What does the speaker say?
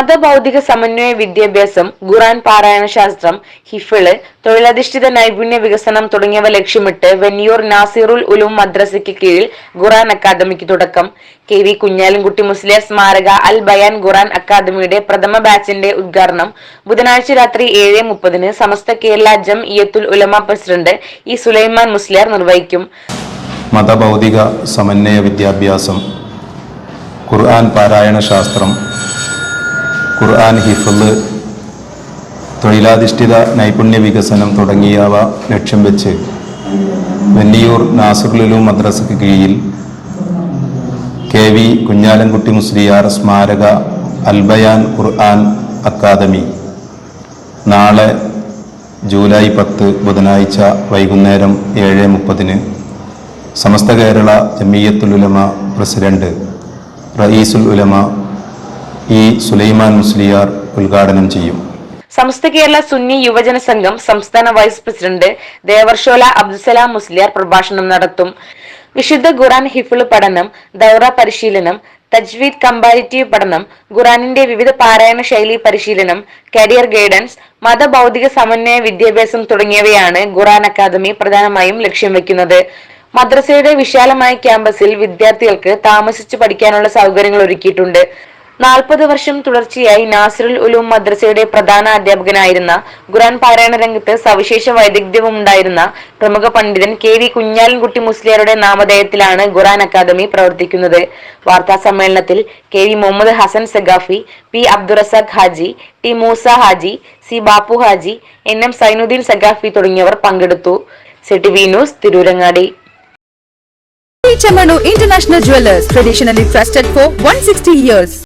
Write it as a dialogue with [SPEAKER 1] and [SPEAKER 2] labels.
[SPEAKER 1] മതഭൗതിക സമന്വയ വിദ്യാഭ്യാസം ഖുറാൻ പാരായണ ശാസ്ത്രം ഹിഫിൾ തൊഴിലധിഷ്ഠിത നൈപുണ്യ വികസനം തുടങ്ങിയവ ലക്ഷ്യമിട്ട് വെന്നിയൂർ നാസിറുൽ ഉലൂം മദ്രസയ്ക്ക് കീഴിൽ ഖുറാൻ അക്കാദമിക്ക് തുടക്കം. കെ വി കുഞ്ഞാലിൻകുട്ടി മുസ്ലിം സ്മാരക അൽ ബയാൻ ഖുറാൻ അക്കാദമിയുടെ പ്രഥമ ബാച്ചിന്റെ ഉദ്ഘാടനം. ബുധനാഴ്ച രാത്രി ഏഴ് മുപ്പതിന് Samastha Kerala Jamiyyathul Ulama president E Sulaiman Musliyar നിർവഹിക്കും.
[SPEAKER 2] മതഭൗതിക സമന്വയ വിദ്യാഭ്യാസം ഖുർആൻ പാരായണ ശാസ്ത്രം ഖുർആൻ ഹിഫൽ തൊഴിലാധിഷ്ഠിത നൈപുണ്യ വികസനം തുടങ്ങിയവ ലക്ഷ്യം വെച്ച് വെന്നിയൂർ നാസുർലുലു മദ്രസയ്ക്ക് കീഴിൽ കെ വി കുഞ്ഞാലൻകുട്ടി മുസ്ലിയാർ സ്മാരക അൽബയാൻ ഖുർആൻ അക്കാദമി. നാളെ ജൂലൈ പത്ത് ബുധനാഴ്ച വൈകുന്നേരം ഏഴ് മുപ്പതിന് സമസ്ത കേരള ജമീയത്തുൽ ഉലമ പ്രസിഡന്റ് റയീസുൽ ഉലമ ഇ സുലൈമാൻ മുസ്ലിയാർ ഉദ്ഘാടനം ചെയ്യും.
[SPEAKER 1] സമസ്ത കേരള സുന്നി യുവജന സംഘം സംസ്ഥാന വൈസ് പ്രസിഡന്റ് ദേവർഷോല അബ്ദുസലാം മുസ്ലിയാർ പ്രഭാഷണം നടത്തും. വിശുദ്ധ ഖുറാൻ ഹിഫിൾ പഠനം ദൗറ പരിശീലനം തജ്വീദ് കമ്പാരിറ്റീവ് പഠനം ഖുറാനിന്റെ വിവിധ പാരായണ ശൈലി പരിശീലനം കരിയർ ഗൈഡൻസ് മതഭൗതിക സമന്വയ വിദ്യാഭ്യാസം തുടങ്ങിയവയാണ് ഖുറാൻ അക്കാദമി പ്രധാനമായും ലക്ഷ്യം വെക്കുന്നത്. മദ്രസയുടെ വിശാലമായ ക്യാമ്പസിൽ വിദ്യാർത്ഥികൾക്ക് താമസിച്ചു പഠിക്കാനുള്ള സൗകര്യങ്ങൾ ഒരുക്കിയിട്ടുണ്ട്. നാൽപ്പത് വർഷം തുടർച്ചയായി നാസിറുൽ ഉലൂം മദ്രസയുടെ പ്രധാന അധ്യാപകനായിരുന്ന ഖുറാൻ പാരായണ രംഗത്ത് സവിശേഷ വൈദഗ്ധ്യവും ഉണ്ടായിരുന്ന പ്രമുഖ പണ്ഡിതൻ കെ വി കുഞ്ഞാലൻകുട്ടി മുസ്ലിയാരുടെ നാമധേയത്തിലാണ് ഖുറാൻ അക്കാദമി പ്രവർത്തിക്കുന്നത്. വാർത്താ സമ്മേളനത്തിൽ K V Muhammad Hasan Saqafi P Abdurazak Haji T Moosa Haji C Bappu Haji N M Sainudheen Saqafi തുടങ്ങിയവർ പങ്കെടുത്തു. City news Tirurangadi.
[SPEAKER 3] Chamanu International Jewelers, traditionally trusted for 160 years.